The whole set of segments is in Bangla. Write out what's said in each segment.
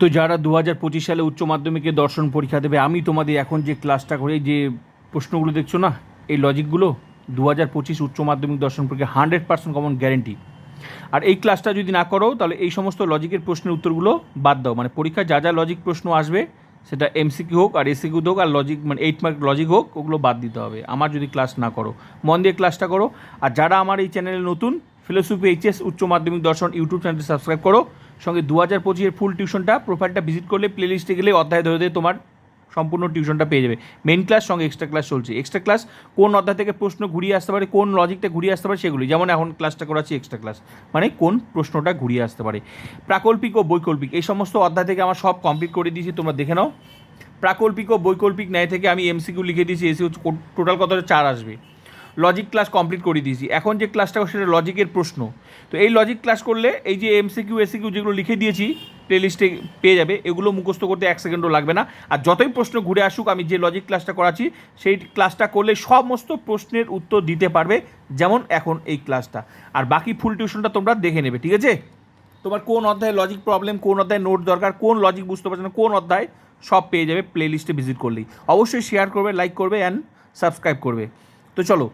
তো যারা দু হাজার পঁচিশ সালে উচ্চ মাধ্যমিকে দর্শন পরীক্ষা দেবে, আমি তোমাদের এখন যে ক্লাসটা করে যে প্রশ্নগুলো দেখছ না, এই লজিকগুলো দু হাজার পঁচিশ উচ্চ মাধ্যমিক দর্শন পরীক্ষা হান্ড্রেড পার্সেন্ট কমন গ্যারেন্টি আর এই ক্লাসটা যদি না করো, তাহলে এই সমস্ত লজিকের প্রশ্নের উত্তরগুলো বাদ দাও। মানে পরীক্ষা যা যা লজিক প্রশ্ন আসবে, সেটা এমসিকিউ হোক আর এসিকিউ হোক আর লজিক মানে এইট মার্ক লজিক হোক, ওগুলো বাদ দিতে হবে। আমার যদি ক্লাস না করো, মন দিয়ে ক্লাসটা করো। আর যারা আমার এই চ্যানেলে নতুন ফিলোসফি এইচএস উচ্চ মাধ্যমিক দর্শন ইউটিউব চ্যানেলটি সাবস্ক্রাইব করো। সঙ্গে দু হাজার পঁচিশের ফুল টিউশনটা প্রোফাইলটা ভিজিট করলে প্লেলিস্টে গেলে অধ্যায় ধরে ধরে তোমার সম্পূর্ণ টিউশনটা পেয়ে যাবে। মেন ক্লাস সঙ্গে এক্সট্রা ক্লাস চলছে। এক্সট্রা ক্লাস কোন অধ্যায় থেকে প্রশ্ন ঘুরিয়ে আসতে পারে, কোন লজিকটা ঘুরিয়ে আসতে পারে সেগুলি। যেমন এখন ক্লাসটা করাচ্ছি এক্সট্রা ক্লাস মানে কোন প্রশ্নটা ঘুরিয়ে আসতে পারে। প্রাকল্পিক ও বৈকল্পিক, এই সমস্ত অধ্যায় থেকে আমার সব কমপ্লিট করে দিয়েছি, তোমরা দেখে নাও। প্রাকল্পিক ও বৈকল্পিক ন্যায় থেকে আমি এমসিকিউ লিখে দিয়েছি, এসি টোটাল কত চার আসবে। লজিক ক্লাস কমপ্লিট করে দিয়েছি। এখন যে ক্লাসটা সেটা লজিকের প্রশ্ন। তো এই লজিক ক্লাস করলে এই যে এমসিকিউ এসিকিউ যেগুলো লিখে দিয়েছি প্লেলিস্টে পেয়ে যাবে, এগুলো মুখস্থ করতে এক সেকেন্ডও লাগবে না। আর যতই প্রশ্ন ঘুরে আসুক, আমি যে লজিক ক্লাসটা করাচ্ছি, সেই ক্লাসটা করলে সমস্ত প্রশ্নের উত্তর দিতে পারবে, যেমন এখন এই ক্লাসটা আর বাকি ফুল টিউশনটা তোমরা দেখে নেবে, ঠিক আছে? তোমার কোন অধ্যায়ে লজিক প্রবলেম কোন অধ্যায়ে নোট দরকার, কোন লজিক বুঝতে পারছ না, কোন অধ্যায়, সব পেয়ে যাবে প্লে লিস্টে ভিজিট করলেই। অবশ্যই শেয়ার করবে লাইক করবে অ্যান্ড সাবস্ক্রাইব করবে। তো চলো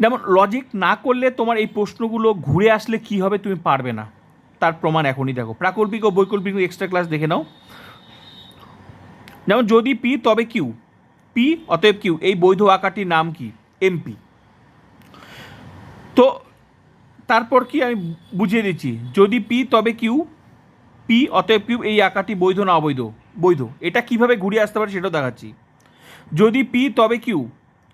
যেমন লজিক না করলে তোমার এই প্রশ্নগুলো ঘুরে আসলে কি হবে তুমি পারবে না। তার প্রমাণ এখনই দেখো। প্রাকল্পিক ও বৈকল্পিক এক্সট্রা ক্লাস দেখে নাও। যেমন যদি পি তবে কিউ পি অতএব কিউ এই বৈধ আকারটির নাম কি? এমপি তো তারপর কি আমি বুঝিয়ে দিচ্ছি? যদি পি তবে কিউ পি অতএব কিউ এই আকারটি বৈধ না অবৈধ? বৈধ। এটা কীভাবে ঘুরিয়ে আসতে পারে সেটাও দেখাচ্ছি। যদি পি তবে কিউ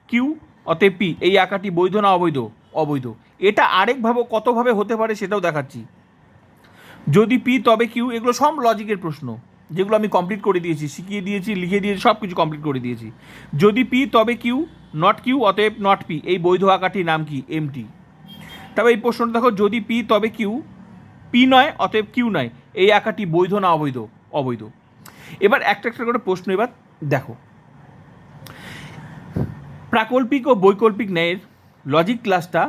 কিউ অতএব পি, এই আঁকাটি বৈধ না অবৈধ? অবৈধ। এটা আরেকভাবে কতভাবে হতে পারে সেটাও দেখাচ্ছি। যদি পি, তবে কিউ, এগুলো সব লজিকের প্রশ্ন। যেগুলো আমি কমপ্লিট করে দিয়েছি, শিখিয়ে দিয়েছি, লিখে দিয়েছি সব কিছু কমপ্লিট করে দিয়েছি। যদি পি, তবে কিউ নট কিউ, অতএব নট পি, এই বৈধ আঁকাটির নাম কি? এমটি তবে এই প্রশ্নটা দেখো, যদি পি, তবে কিউ, পি নয়, অতএব কিউ নয়, এই আঁকাটি বৈধ না অবৈধ? অবৈধ। এবার একটা একটা করে প্রশ্ন এবার দেখো। প্রাকল্পিক ও বৈকল্পিক ন্যায়ের লজিক ক্লাসটা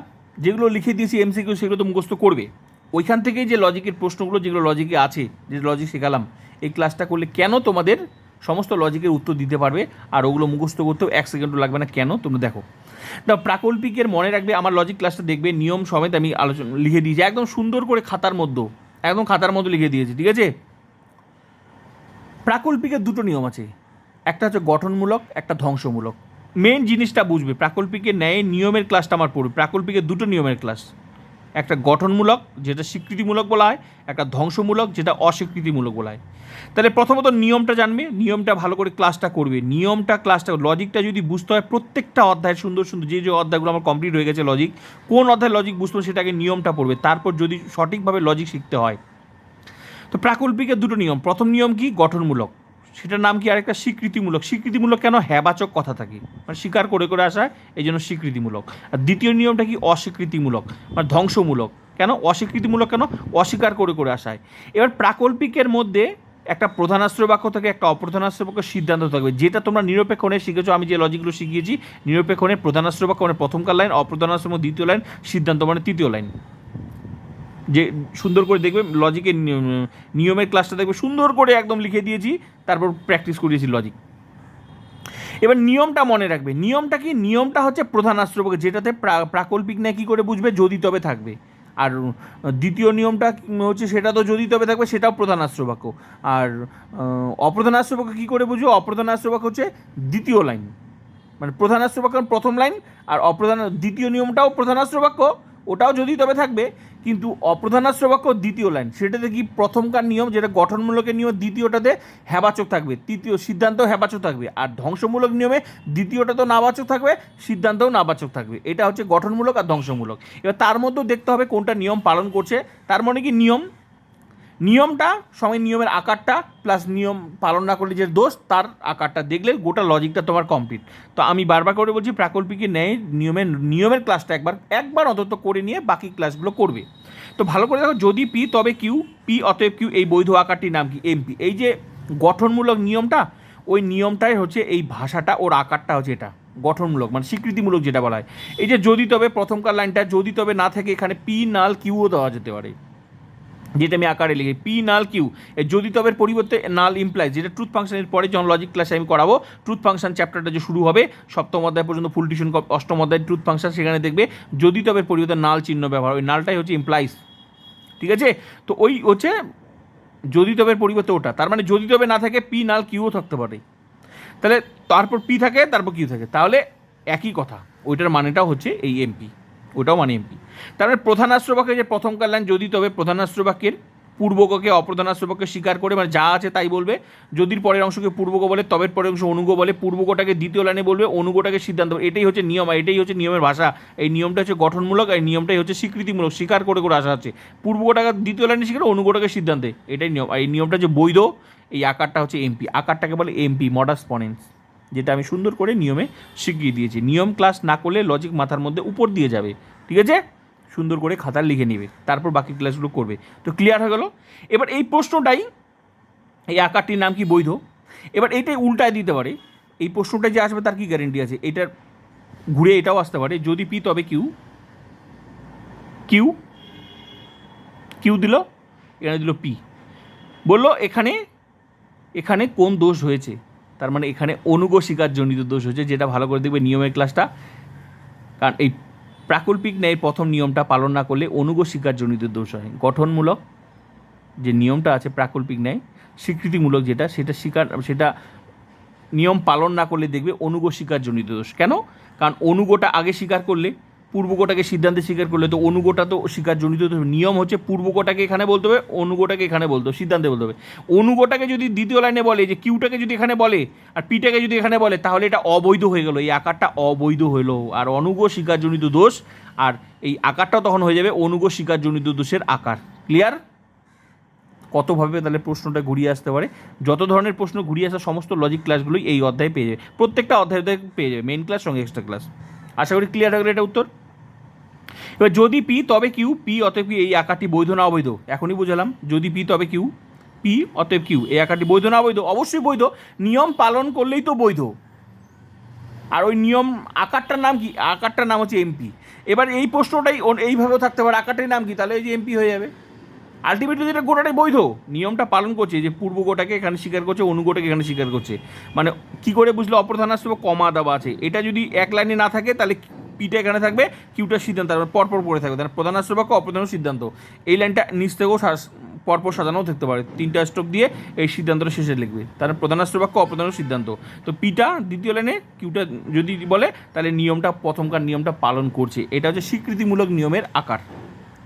যেগুলো লিখে দিয়েছি এমসিকিউ সেগুলো তো মুখস্থ করবে। ওইখান থেকেই যে লজিকের প্রশ্নগুলো, যেগুলো লজিকে আছে, যে লজিক শেখালাম, এই ক্লাসটা করলে কেন তোমাদের সমস্ত লজিকের উত্তর দিতে পারবে? আর ওগুলো মুখস্থ করতেও এক সেকেন্ডও লাগবে না, কেন? তোমরা দেখো। তা প্রাকল্পিকের মনে রাখবে, আমার লজিক ক্লাসটা দেখবে, নিয়ম সমেত আমি আলোচনা, লিখে দিয়েছি। একদম সুন্দর করে খাতার মধ্যে, একদম খাতার মধ্যে লিখে দিয়েছি, ঠিক আছে? প্রাকল্পিকের দুটো নিয়ম আছে। একটা হচ্ছে গঠনমূলক, একটা ধ্বংসমূলক। মেন জিনিসটা বুঝবে। প্রাকল্পিকের ন্যায় নিয়মের ক্লাসটা আমার পড়বে। প্রাকল্পিকের দুটো নিয়মের ক্লাস একটা গঠনমূলক, যেটা স্বীকৃতিমূলক বলা হয়, একটা ধ্বংসমূলক, যেটা অস্বীকৃতিমূলক বলা হয়। তাহলে প্রথমত নিয়মটা জানবে, নিয়মটা ভালো করে ক্লাসটা করবে। নিয়মটা ক্লাসটা লজিকটা যদি বুঝতে হয়, প্রত্যেকটা অধ্যায় সুন্দর সুন্দর, যে যে অধ্যায়গুলো আমার কমপ্লিট হয়ে গেছে লজিক কোন অধ্যায় লজিক বুঝতে হবে সেটাকে নিয়মটা পড়বে। তারপর যদি সঠিকভাবে লজিক শিখতে হয়। তো প্রাকল্পিকের দুটো নিয়ম। প্রথম নিয়ম কি? গঠনমূলক। সেটার নাম কি আরেকটা স্বীকৃতিমূলক? স্বীকৃতিমূলক কেন হ্যাবাচক কথা থাকে? মানে স্বীকার করে করে আসা, এই জন্য স্বীকৃতিমূলক। আর দ্বিতীয় নিয়মটা কি অস্বীকৃতিমূলক? মানে ধ্বংসমূলক। কেন? অস্বীকৃতিমূলক কেন? অস্বীকার করে করে আসায়। এবার প্রাকল্পিকের মধ্যে একটা প্রধানাশ্রয় বাক্য থাকে, একটা অপ্রধানাশ্রয় বাক্য সিদ্ধান্ত থাকবে। যেটা তোমরা নিরপেক্ষণে শিখেছো, আমি যে লজিকগুলো শিখিয়েছি, নিরপেক্ষণে প্রধানাশ্রয় বাক্য মানে প্রথমকার লাইন অপ্রধানাশ্রম দ্বিতীয় লাইন সিদ্ধান্ত মানে তৃতীয় লাইন যে সুন্দর করে দেখবে লজিকের নিয়মের ক্লাসটা দেখবে, সুন্দর করে একদম লিখে দিয়েছি, তারপর প্র্যাকটিস করিয়েছি লজিক এবার নিয়মটা মনে রাখবে। নিয়মটা কি? নিয়মটা হচ্ছে প্রধান আশ্রবাক্য যেটাতে প্রা- প্রাকল্পিক না কী করে বুঝবে? যদি তবে থাকবে। আর দ্বিতীয় নিয়মটা হচ্ছে সেটা তো যদি তবে থাকবে, সেটাও প্রধান আশ্রবাক্য আর অপ্রধান আশ্রবাক্য কী করে বুঝব? অপ্রধান আশ্রবাক্য হচ্ছে দ্বিতীয় লাইন মানে প্রধান আশ্রবাক্য প্রথম লাইন আর অপ্রধান, দ্বিতীয় নিয়মটাও প্রধান আশ্রবাক্য ওটাও যদি তবে থাকবে, কিন্তু অপ্রধানাশ্র বাক্য দ্বিতীয় লাইন। সেটাতে কি প্রথমকার নিয়ম যেটা গঠনমূলকের নিয়ম দ্বিতীয়টাতে হ্যাবাচক থাকবে? তৃতীয় সিদ্ধান্ত হ্যাবাচক থাকবে। আর ধ্বংসমূলক নিয়মে দ্বিতীয়টা তো নাবাচক থাকবে, সিদ্ধান্তও নাবাচক থাকবে। এটা হচ্ছে গঠনমূলক আর ধ্বংসমূলক। এবার তার মধ্যেও দেখতে হবে কোনটা নিয়ম পালন করছে। তার মানে কি নিয়ম নিয়মটা, সময় নিয়মের আকারটা প্লাস নিয়ম পালন না করলে যে দোষ, তার আকারটা দেখলে গোটা লজিকটা তোমার কমপ্লিট তো আমি বারবার করে বলছি, প্রাকল্পিকের ন্যায় নিয়মের নিয়মের ক্লাসটা একবার একবার অন্তত করে নিয়ে বাকি ক্লাসগুলো করবে। তো ভালো করে দেখো, যদি পি তবে কিউ পি অতএব কিউ এই বৈধ আকারটির নাম কি? এমপি এই যে গঠনমূলক নিয়মটা, ওই নিয়মটাই হচ্ছে এই ভাষাটা, ওর আকারটা হচ্ছে এটা। গঠনমূলক মানে স্বীকৃতিমূলক যেটা বলা হয়। এই যে যদি তবে প্রথমকার লাইনটা, যদি তবে না থাকে, এখানে পি নাল কিউও দেওয়া যেতে পারে। যেটা আমি আকারে লিখি পি নাল কিউ যদি তবের পরিবর্তে নাল ইমপ্লাইজ যেটা ট্রুথ ফাংশনের পরে যখন লজিক ক্লাসে আমি করাবো ট্রুথ ফাংশন চ্যাপ্টারটা যে শুরু হবে, সপ্তম অধ্যায় পর্যন্ত ফুল টিউশন অষ্টম অধ্যায় ট্রুথ ফাংশন সেখানে দেখবে, যদি তবের পরিবর্তে নাল চিহ্ন ব্যবহার, ওই নালটাই হচ্ছে ইমপ্লাইজ ঠিক আছে? তো ওই হচ্ছে যদি তবের পরিবর্তে ওটা। তার মানে যদি তবে না থাকে পি নাল কিউও থাকতে পারে। তাহলে তারপর পি থাকে, তারপর কিউ থাকে। তাহলে একই কথা। ওইটার মানেটাও হচ্ছে এই এমপি ওটাও মানে এমপি। তার মানে প্রধানাস্ত্রবাক্যে যে প্রথম কাল্যাণ, যদি তবে প্রধানাস্ত্রবাক্যের পূর্বককে অপ্রধানাস্ত্রবাক্যে স্বীকার করে মানে যা আছে তাই বলবে। যদির পরের অংশকে পূর্বক বলে, তবের পরের অংশ অনুগ বলে, পূর্বকটাকে দ্বিতীয় লাইনে বলবে, অনুগটাকে সিদ্ধান্ত। এটাই হচ্ছে নিয়ম, আর এটাই হচ্ছে নিয়মের ভাষা। এই নিয়মটা হচ্ছে গঠনমূলক, আর নিয়মটাই হচ্ছে স্বীকৃতিমূলক, স্বীকার করে করে আসা হচ্ছে। পূর্বকটাকে দ্বিতীয় লাইনে স্বীকার, অনুগটাকে সিদ্ধান্তে। এটাই নিয়ম, আর এই নিয়মটা যে বৈধ, এই আকারটা হচ্ছে এমপি। আকারটাকে বলে এমপি মডাস পনেন্স যেটা আমি সুন্দর করে নিয়মে শিখিয়ে দিয়েছি। নিয়ম ক্লাস না করলে লজিক মাথার মধ্যে উপর দিয়ে যাবে, ঠিক আছে? সুন্দর করে খাতার লিখে নেবে, তারপর বাকি ক্লাসগুলো করবে। তো ক্লিয়ার হয়ে গেল? এবার এই প্রশ্নটাই, এই আকারটির নাম কি বৈধ? এবার এইটাই উল্টায় দিতে পারে। এই প্রশ্নটা যে আসবে তার কি গ্যারেন্টি আছে? এটার ঘুরে এটাও আসতে পারে। যদি পি তবে কিউ কিউ কিউ দিল, এখানে দিল পি বলল এখানে এখানে কোন দোষ হয়েছে? তার মানে এখানে অনুগ জনিত দোষ হচ্ছে যেটা ভালো করে দেখবে নিয়মের ক্লাসটা কারণ এই প্রাকল্পিক ন্যায় প্রথম নিয়মটা পালন না করলে অনুগ জনিত দোষ হয়। গঠনমূলক যে নিয়মটা আছে প্রাকল্পিক ন্যায়, স্বীকৃতিমূলক যেটা, সেটা স্বীকার, সেটা নিয়ম পালন না করলে দেখবে অনুগ জনিত দোষ। কেন? কারণ অনুগটা আগে স্বীকার করলে পূর্বকোটাকে সিদ্ধান্তে স্বীকার করলে তো অনুগোটা তো স্বীকার জনিত দোষ। নিয়ম হচ্ছে পূর্বকোটাকে এখানে বলতে হবে অনুগোটাকে এখানে বলতে হবে, সিদ্ধান্তে বলতে হবে। অনুগোটাকে যদি দ্বিতীয় লাইনে বলে যে কিউটাকে যদি এখানে বলে আর পিটাকে যদি এখানে বলে, তাহলে এটা অবৈধ হয়ে গেল, এই আকারটা অবৈধ হলো আর অনুগ স্বীকারজনিত দোষ, আর এই আকারটাও তখন হয়ে যাবে অনুগ স্বীকারজনিত দোষের আকার। ক্লিয়ার কতভাবে তাহলে প্রশ্নটা ঘুরিয়ে আসতে পারে? যত ধরনের প্রশ্ন ঘুরিয়ে আসা, সমস্ত লজিক ক্লাসগুলোই এই অধ্যায়ে পেয়ে যাবে। প্রত্যেকটা অধ্যায়ে পেয়ে যাবে মেন ক্লাস সঙ্গে এক্সট্রা ক্লাস আশা করি ক্লিয়ার হয়ে গেলে এটা উত্তর? এবার যদি পি তবে কিউ পি অতএব কি এই আকারটি বৈধ না অবৈধ? এখনই বুঝালাম। যদি পি তবে কিউ পি অতএব কিউ এই আকারটি বৈধ না অবৈধ? অবশ্যই বৈধ। নিয়ম পালন করলেই তো বৈধ। আর ওই নিয়ম আকারটার নাম কি? আকারটার নাম হচ্ছে এমপি এবার এই প্রশ্নটাই এইভাবেও থাকতে পারে। আকারটির নাম কি? তাহলে এই যে এমপি হয়ে যাবে। আলটিমেটলি এটা গোটাটাই বৈধ। নিয়মটা পালন করছে যে পূর্ব গোটাকে এখানে স্বীকার করছে অনুগোটাকে এখানে স্বীকার করছে। মানে কি করে বুঝলে? অপ্রধানাস্ত কমা দেওয়া আছে। এটা যদি এক লাইনে না থাকে, তাহলে পিটা এখানে থাকবে কিউটার সিদ্ধান্ত পরপর পড়ে থাকবে। তাহলে প্রধানাস্ত্র বাক্য অপ্রধান সিদ্ধান্ত। এই লাইনটা নিচ থেকেও পরপর সাজানোও থাকতে পারে। তিনটা স্টপ দিয়ে এই সিদ্ধান্তটা শেষে লিখবে। তাহলে প্রধানাস্ত্র বাক্য অপ্রধান সিদ্ধান্ত। তো পিটা দ্বিতীয় লাইনে, কিউটা যদি বলে, তাহলে নিয়মটা, প্রথমকার নিয়মটা পালন করছে। এটা হচ্ছে স্বীকৃতিমূলক নিয়মের আকার।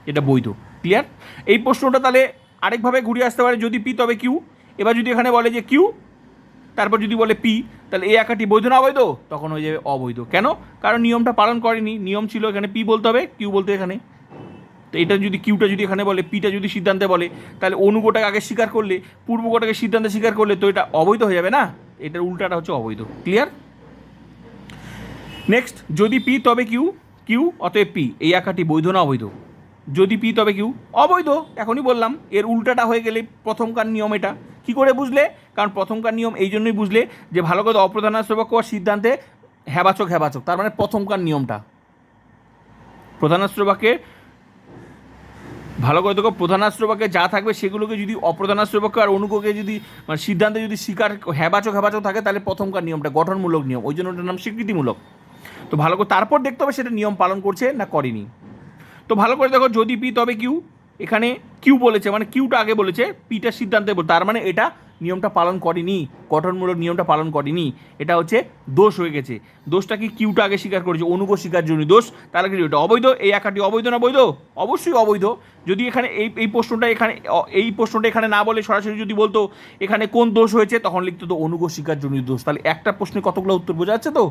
এটা বৈধ। ক্লিয়ার এই প্রশ্নটা তাহলে আরেকভাবে ঘুরে আসতে পারে যদি পি তবে কিউ এবার যদি এখানে বলে যে কিউ তারপর যদি বলে পি তাহলে এই আঁকাটি বৈধ না অবৈধ? তখন হয়ে যাবে অবৈধ। কেন? কারণ নিয়মটা পালন করেনি। নিয়ম ছিল এখানে পি বলতে হবে কিউ বলতে এখানে। তো এটা যদি কিউটা যদি এখানে বলে পিটা যদি সিদ্ধান্তে বলে, তাহলে অনুগোটাকে আগে স্বীকার করলে, পূর্বগোটাকে সিদ্ধান্তে স্বীকার করলে তো এটা অবৈধ হয়ে যাবে না? এটার উল্টাটা হচ্ছে অবৈধ। ক্লিয়ার নেক্সট যদি পি তবে কিউ কিউ অতএব পি এই আঁকাটি বৈধ না অবৈধ? যদি পি তবে কিউ। অবৈধ, এখনই বললাম, এর উল্টাটা হয়ে গেলে প্রথমকার নিয়ম এটা। কি করে বুঝলে? কারণ প্রথমকার নিয়ম এই জন্যই বুঝলে যে ভালো করে অপ্রধানাস্ত্রবাক্য আর সিদ্ধান্তে হ্যাবাচক হ্যাবাচক। তার মানে প্রথমকার নিয়মটা। প্রধানাস্ত্রবাক্যে ভালো করে দেখো প্রধানাস্ত্রবাক্যে যা থাকবে সেগুলোকে যদি অপ্রধানাস্ত্রবাক্য আর অনুককে যদি মানে সিদ্ধান্তে যদি স্বীকার, হ্যাবাচক হ্যাবাচক থাকে, তাহলে প্রথমকার নিয়মটা, গঠনমূলক নিয়ম। ওই জন্য ওটার নাম স্বীকৃতিমূলক। তো ভালো করে তারপর দেখতে হবে সেটা নিয়ম পালন করছে না করেনি। তো ভালো করে দেখো যদি পি, তবে কিউ। এখানে কিউ বলেছে মানে কিউটা আগে বলেছে, পিটা সিদ্ধান্তে বল তার মানে এটা নিয়মটা পালন করেনি, গঠনমূলক নিয়মটা পালন করেনি। এটা হচ্ছে দোষ হয়ে গেছে। দোষটা কি কিউটা আগে স্বীকার করেছে? অনুগ জন্য দোষ। তাহলে কি এটা অবৈধ? এই আঁকাটি অবৈধ না বৈধ? অবশ্যই অবৈধ। যদি এখানে এই এই প্রশ্নটা এখানে এই প্রশ্নটা এখানে না বলে সরাসরি যদি বলতো, এখানে কোন দোষ হয়েছে, তখন লিখতো তো অনুগ জন্য দোষ। তাহলে একটা প্রশ্নে কতগুলো উত্তর বোঝা যাচ্ছে তো?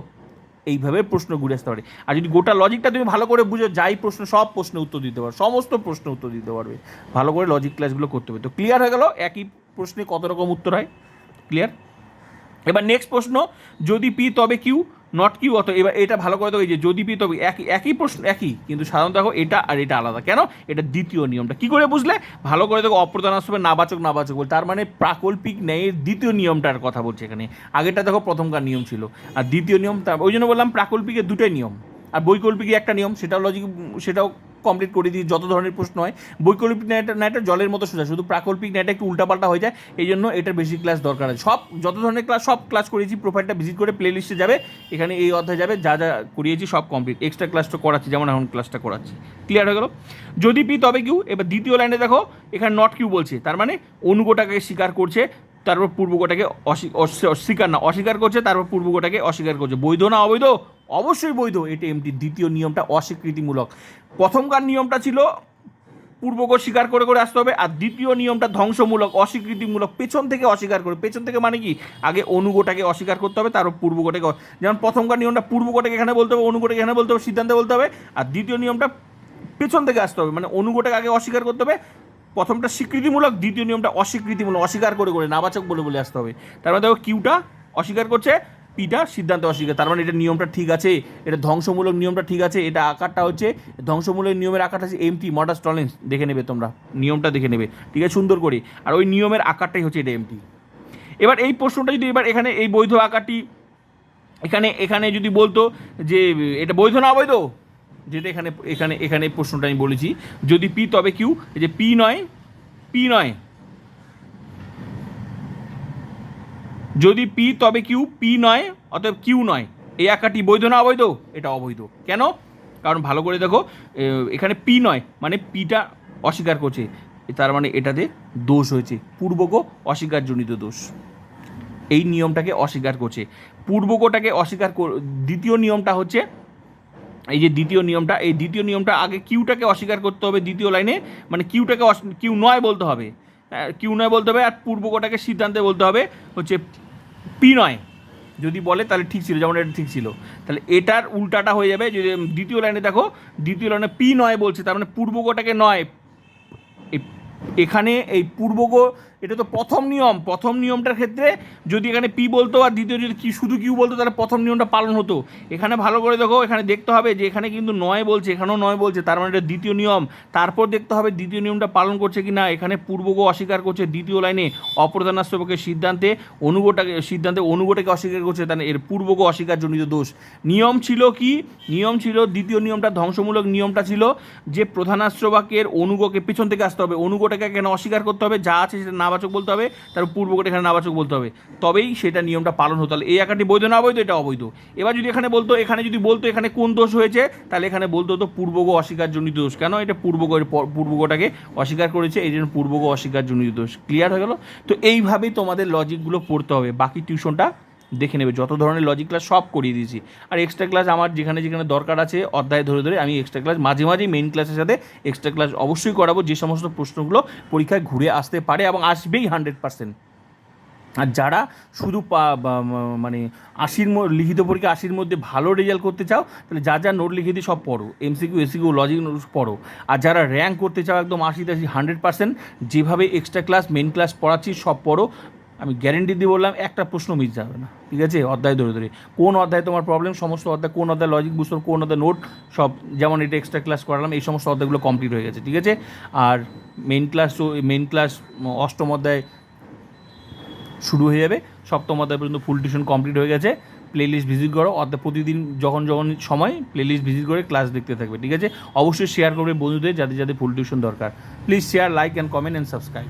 এইভাবে প্রশ্ন ঘুরে আসতে পারে। আর যদি গোটা লজিকটা তুমি ভালো করে বুঝো, যাই প্রশ্ন, সব প্রশ্নের উত্তর দিতে পারবে সমস্ত প্রশ্ন উত্তর দিতে পারবে। ভালো করে লজিক ক্লাসগুলো করতে হবে। তো ক্লিয়ার হয়ে গেল? একই প্রশ্নে কত রকম উত্তর হয়? ক্লিয়ার এবার নেক্সট প্রশ্ন, যদি পি তবে কিউ নট কিউ অত? এবার এটা ভালো করে দেখো, এই যে যদি পি তবে একই একই প্রশ্ন, একই, কিন্তু সাধারণত দেখো এটা আর এটা আলাদা। কেন? এটা দ্বিতীয় নিয়মটা। কি করে বুঝলে? ভালো করে দেখো অপ্রধানাশ্রমে নাবাচক নাবাচক বলে। তার মানে প্রাকল্পিক ন্যায়ের দ্বিতীয় নিয়মটার কথা বলছে এখানে। আগেরটা দেখো প্রথমকার নিয়ম ছিল। আর দ্বিতীয় নিয়ম তার ওই জন্য বললাম প্রাকল্পিকের দুটোই নিয়ম। আর বৈকল্পিক একটা নিয়ম, সেটাও লজিক সেটাও কমপ্লিট করে দিই যত ধরনের প্রশ্ন হয়। বৈকল্পিক ন্যায়টা ন্যায়টা জলের মতো সোজা, শুধু প্রাকল্পিক ন্যায়টা একটু উল্টাপাল্টা হয়ে যায় এই জন্য এটার বেশি ক্লাস দরকার আছে। সব, যত ধরনের ক্লাস সব ক্লাস করেছি প্রোফাইলটা ভিজিট করে প্লে লিস্টে যাবে, এখানে এই অধ্যায় যাবে, যা যা করিয়েছি সব কমপ্লিট এক্সট্রা ক্লাস তো করাচ্ছি, যেমন এখন ক্লাসটা করাচ্ছি। ক্লিয়ার হয়ে গেল? যদি পি তবে কিউ এবার দ্বিতীয় লাইনে দেখো, এখানে নট কিউ বলছে, তার মানে অনুগোটাকে স্বীকার করছে তারপর পূর্বগোটাকে অস্বী- অস্বী- অস্বীকার না, অস্বীকার করছে তারপর পূর্বগোটাকে অস্বীকার করছে। বৈধ না অবৈধ? অবশ্যই বৈধ। এটা এমটি দ্বিতীয় নিয়মটা অস্বীকৃতিমূলক। প্রথমকার নিয়মটা ছিল পূর্বগোট স্বীকার করে করে আসতে হবে, আর দ্বিতীয় নিয়মটা ধ্বংসমূলক, অস্বীকৃতিমূলক, পেছন থেকে অস্বীকার করে। পেছন থেকে মানে কি? আগে অনুগোটাকে অস্বীকার করতে হবে, তারপর পূর্বগোটাকে অ- যেমন প্রথমকার নিয়মটা পূর্বগোটাকে এখানে বলতে হবে, অনুগোটাকে এখানে বলতে হবে, সিদ্ধান্তে বলতে হবে, আর দ্বিতীয় নিয়মটা পেছন থেকে আসতে হবে। মানে অনুগোটাকে আগে অস্বীকার করতে হবে, প্রথমটা স্বীকৃতিমূলক, দ্বিতীয় নিয়মটা অস্বীকৃতিমূলক, অস্বীকার করে করে, নাবাচক বলে বলে আসতে হবে। তার মানে দেখো, কিউটা অস্বীকার করছে পিটা সিদ্ধান্ত অস্বীকার। তার মানে এটা নিয়মটা ঠিক আছে, এটা ধ্বংসমূলক নিয়মটা ঠিক আছে, এটা আকারটা হচ্ছে ধ্বংসমূলক নিয়মের আকারটা হচ্ছে এমটি মডাস টলেন্স দেখে নেবে তোমরা, নিয়মটা দেখে নেবে, ঠিক আছে, সুন্দর করে। আর ওই নিয়মের আকারটাই হচ্ছে এটা এমটি এবার এই প্রশ্নটা যদি এবার এখানে এই বৈধ আকারটি, এখানে এখানে যদি বলতো যে এটা বৈধ না অবৈধ? যেটা এখানে এখানে এখানে প্রশ্নটা আমি বলেছি। যদি পি তবে কিউ যে পি নয় পি নয় যদি পি তবে কিউ পি নয় অতএব কিউ নয়। এই আকারটি বৈধ না অবৈধ? এটা অবৈধ। কেন? কারণ ভালো করে দেখো এখানে পি নয় মানে পিটা অস্বীকার করছে। তার মানে এটাতে দোষ হয়েছে। পূর্বক অস্বীকারজনিত দোষ। এই নিয়মটাকে অস্বীকার করছে। পূর্বকটাকে অস্বীকার কর- দ্বিতীয় নিয়মটা হচ্ছে এই যে দ্বিতীয় নিয়মটা এই দ্বিতীয় নিয়মটা আগে কিউটাকে অস্বীকার করতে হবে দ্বিতীয় লাইনে মানে কিউটাকে কিউ নয় বলতে হবে। আহ, কিউ নয় বলতে হবে আর পূর্বকটাকে সিদ্ধান্তে বলতে হবে হচ্ছে পি নয়। যদি বলে তাহলে ঠিক ছিল, যেমন এটা ঠিক ছিল। তাহলে এটার উল্টাটা হয়ে যাবে, যদি দ্বিতীয় লাইনে দেখো, দ্বিতীয় লাইনে পি নয় বলছে, তার মানে পূর্বগোটাকে নয়। এখানে এই পূর্বগ এটা তো প্রথম নিয়ম, প্রথম নিয়মটার ক্ষেত্রে যদি এখানে পি বলতো আর দ্বিতীয় যদি কি শুধু কিউ বলতো, তাহলে প্রথম নিয়মটা পালন হতো। এখানে ভালো করে দেখো, এখানে দেখতে হবে যে এখানে কিন্তু নয় বলছে, এখানেও নয় বলছে, তার মানে এটা দ্বিতীয় নিয়ম। তারপর দেখতে হবে দ্বিতীয় নিয়মটা পালন করছে কি না এখানে পূর্বগ অস্বীকার করছে দ্বিতীয় লাইনে অপ্রধানাশ্রবকের সিদ্ধান্তে অনুগোটাকে সিদ্ধান্তে অনুগোটাকে অস্বীকার করছে, তাহলে এর পূর্বগ অস্বীকারজনিত দোষ। নিয়ম ছিল কি? নিয়ম ছিল দ্বিতীয় নিয়মটা ধ্বংসমূলক নিয়মটা ছিল যে প্রধানাশ্রবাকের অনুগকে পিছন থেকে আসতে হবে। অনুগোটাকে এখানে অস্বীকার করতে হবে? যা আছে সেটা নাবাচক বলতে হবে, তার পূর্বগোটা এখানে নাবাচক বলতে হবে। তবেই সেটা নিয়মটা পালন হতো। তাহলে এই একাটি বৈধ না অবৈধ, এটা অবৈধ। এবার যদি এখানে বলতো, এখানে যদি বলতো, এখানে কোন দোষ হয়েছে, তাহলে এখানে বলতো তো পূর্বগ অস্বীকারজনিত দোষ। কেন? এটা পূর্বগ পূর্বগটাকে অস্বীকার করেছে, এই জন্য পূর্বগ অস্বীকারজনিত দোষ। ক্লিয়ার হয়ে গেল? তো এইভাবেই তোমাদের লজিকগুলো পড়তে হবে। বাকি টিউশনটা দেখে নেবে। যত ধরনের লজিক ক্লাস সব করিয়ে দিয়েছি। আর এক্সট্রা ক্লাস আমার যেখানে যেখানে দরকার আছে, অধ্যায় ধরে ধরে আমি এক্সট্রা ক্লাস মাঝে মাঝেই মেইন ক্লাসের সাথে এক্সট্রা ক্লাস অবশ্যই করাবো। যে সমস্ত প্রশ্নগুলো পরীক্ষায় ঘুরে আসতে পারে এবং আসবেই হান্ড্রেড পার্সেন্ট আর যারা শুধু মানে আশির লিখিত পরীক্ষা আশির মধ্যে ভালো রেজাল্ট করতে চাও, তাহলে যা যা নোট লিখে দিই সব পড়ো। এমসিকিউ এসিকিউ লজিক নোট পড়ো। আর যারা র্যাঙ্ক করতে চাও একদম আশি আশি হান্ড্রেড পার্সেন্ট যেভাবে এক্সট্রা ক্লাস মেন ক্লাস পড়াচ্ছি সব পড়ো। আমি গ্যারেন্টি দিয়ে বললাম, একটা প্রশ্ন মিস যাবে না। ঠিক আছে? অধ্যায় ধরে ধরে। কোন অধ্যায় তোমার প্রবলেম সমস্ত অধ্যায়, কোন অধ্যায় লজিক বুঝতে কোন অধ্যায় নোট সব যেমন এটা এক্সট্রা ক্লাস করালাম, এই সমস্ত অধ্যায়গুলো কমপ্লিট হয়ে গেছে, ঠিক আছে? আর মেন ক্লাস মেন ক্লাস অষ্টম অধ্যায় শুরু হয়ে যাবে। সপ্তম অধ্যায় পর্যন্ত ফুল টিউশন কমপ্লিট হয়ে গেছে। প্লেলিস্ট ভিজিট করো। অর্থাৎ প্রতিদিন যখন যখন সময় প্লেলিস্ট ভিজিট করে ক্লাস দেখতে থাকবে, ঠিক আছে? অবশ্যই শেয়ার করবে বন্ধুদের যাদের যাদের ফুল টিউশন দরকার। Please share like and comment and subscribe